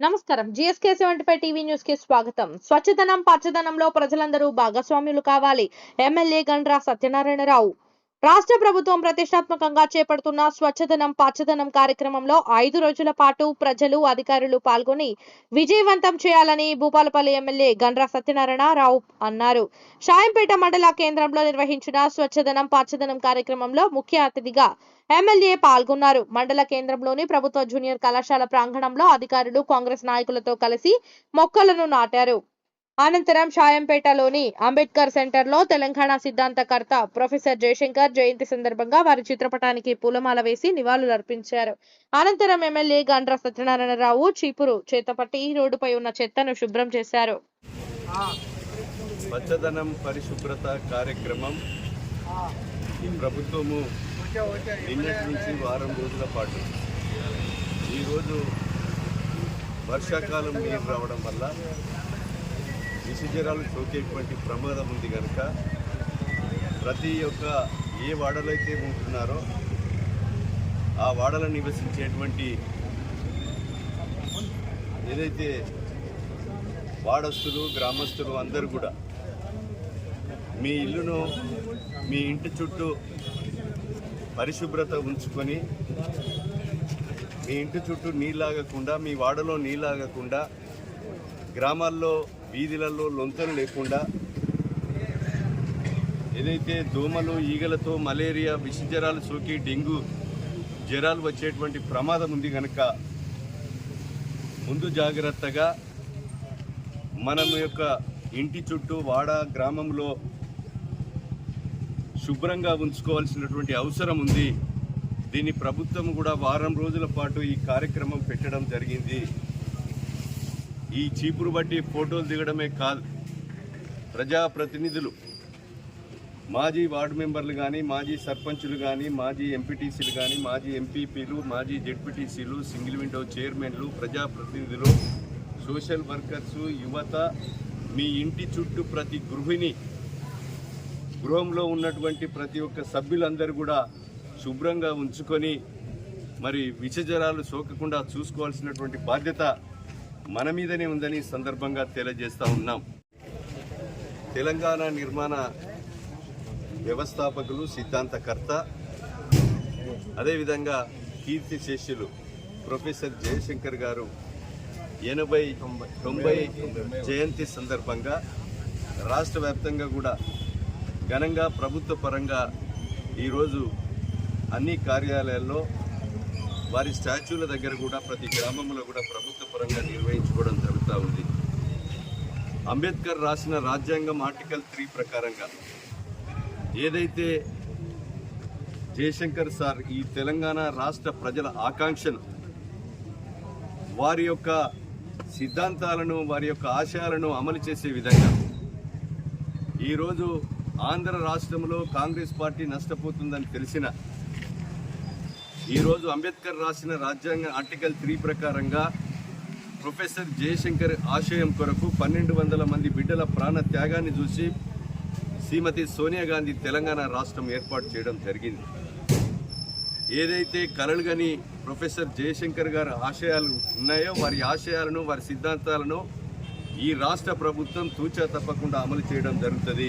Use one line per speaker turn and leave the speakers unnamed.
నమస్కారం. GSK seventy five TV న్యూస్కి స్వాగతం. స్వచ్ఛదనం పచ్చదనంలో ప్రజలందరూ భాగస్వామ్యులు కావాలి. ఎమ్మెల్యే గండ్రా సత్యనారాయణరావు. రాష్ట్ర ప్రభుత్వం ప్రతిష్టాత్మకంగా చేపడుతున్న స్వచ్ఛదనం పచ్చదనం కార్యక్రమంలో ఐదు రోజుల పాటు ప్రజలు అధికారులు పాల్గొని విజయవంతం చేయాలని భూపాలపల్లి ఎమ్మెల్యే గండ్రా సత్యనారాయణరావు అన్నారు. షాయంపేట మండల కేంద్రంలో నిర్వహించిన స్వచ్ఛదనం పచ్చదనం కార్యక్రమంలో ముఖ్య అతిథిగా ఎమ్మెల్యే పాల్గొన్నారు. మండల కేంద్రంలోని ప్రభుత్వ జూనియర్ కళాశాల ప్రాంగణంలో అధికారులు కాంగ్రెస్ నాయకులతో కలిసి మొక్కలను నాటారు. అనంతరం షాయంపేటలోని అంబేద్కర్ సెంటర్లో తెలంగాణ సిద్ధాంతకర్త ప్రొఫెసర్ జయశంకర్ జయంతి సందర్భంగా వారి చిత్రపటానికి పూలమాల వేసి నివాళులర్పించారు. అనంతరం ఎమ్మెల్యే గండ్ర సత్యనారాయణరావు చీపురు చేతపట్టి రోడ్డుపై ఉన్న చెత్తను శుభ్రం చేశారు.
పరిశుభ్రత కార్యక్రమం ప్రభుత్వము నిన్నటి నుంచి వారం రోజుల పాటు ఈరోజు వర్షాకాలం నీరు రావడం వల్ల విషజరాలు సోకేటువంటి ప్రమాదం ఉంది కనుక ప్రతి ఒక్క ఏ వాడలో అయితే ఉంటున్నారో ఆ వాడలో నివసించేటువంటి ఏదైతే వాడస్తులు గ్రామస్తులు అందరూ కూడా మీ ఇల్లును మీ ఇంటి చుట్టూ పరిశుభ్రత ఉంచుకొని మీ ఇంటి చుట్టూ నీళ్ళాగకుండా మీ వాడలో నీళ్ళాగకుండా గ్రామాల్లో వీధులలో లొంతలు లేకుండా ఏదైతే దోమలు ఈగలతో మలేరియా విష జ్వరాలు సోకి డెంగ్యూ జ్వరాలు వచ్చేటువంటి ప్రమాదం ఉంది కనుక ముందు జాగ్రత్తగా మనం యొక్క ఇంటి చుట్టూ వాడ గ్రామంలో శుభ్రంగా ఉంచుకోవాల్సినటువంటి అవసరం ఉంది. దీన్ని ప్రభుత్వం కూడా వారం రోజుల పాటు ఈ కార్యక్రమం పెట్టడం జరిగింది. ఈ చీపురు బట్టి ఫోటోలు దిగడమే కాదు. ప్రజాప్రతినిధులు మాజీ వార్డు మెంబర్లు కానీ మాజీ సర్పంచులు కానీ మాజీ ఎంపీటీసీలు కానీ మాజీ ఎంపీపీలు మాజీ జెడ్పీటీసీలు సింగిల్ విండో చైర్మన్లు ప్రజాప్రతినిధులు సోషల్ వర్కర్స్ యువత మీ ఇంటి చుట్టూ ప్రతి గృహిణి గృహంలో ఉన్నటువంటి ప్రతి ఒక్క సభ్యులందరూ కూడా శుభ్రంగా ఉంచుకొని మరి విషజరాలు సోకకుండా చూసుకోవాల్సినటువంటి బాధ్యత మన మీదనే ఉందని సందర్భంగా తెలియజేస్తా ఉన్నాం. తెలంగాణ నిర్మాణ వ్యవస్థాపకులు సిద్ధాంతకర్త అదేవిధంగా కీర్తి శిష్యులు ప్రొఫెసర్ జయశంకర్ గారు ఎనభై తొంభై జయంతి సందర్భంగా రాష్ట్ర వ్యాప్తంగా కూడా ఘనంగా ప్రభుత్వ పరంగా ఈరోజు అన్ని కార్యాలయాల్లో వారి స్టాచ్యూల దగ్గర కూడా ప్రతి గ్రామంలో కూడా ప్రభుత్వ పరంగా నిర్వహించుకోవడం జరుగుతూ ఉంది. అంబేద్కర్ రాసిన రాజ్యాంగం ఆర్టికల్ త్రీ ప్రకారంగా ఏదైతే జయశంకర్ సార్ ఈ తెలంగాణ రాష్ట్ర ప్రజల ఆకాంక్షను వారి యొక్క సిద్ధాంతాలను వారి యొక్క ఆశయాలను అమలు చేసే విధంగా ఈరోజు ఆంధ్ర రాష్ట్రంలో కాంగ్రెస్ పార్టీ నష్టపోతుందని తెలిసిన ఈరోజు అంబేద్కర్ రాసిన రాజ్యాంగ ఆర్టికల్ త్రీ ప్రకారంగా ప్రొఫెసర్ జయశంకర్ ఆశయం కొరకు పన్నెండు వందల మంది బిడ్డల ప్రాణ త్యాగాన్ని చూసి శ్రీమతి సోనియా గాంధీ తెలంగాణ రాష్ట్రం ఏర్పాటు చేయడం జరిగింది. ఏదైతే కలలుగని ప్రొఫెసర్ జయశంకర్ గారి ఆశయాలు ఉన్నాయో వారి ఆశయాలను వారి సిద్ధాంతాలను ఈ రాష్ట్ర ప్రభుత్వం తూచా తప్పకుండా అమలు చేయడం జరుగుతుంది.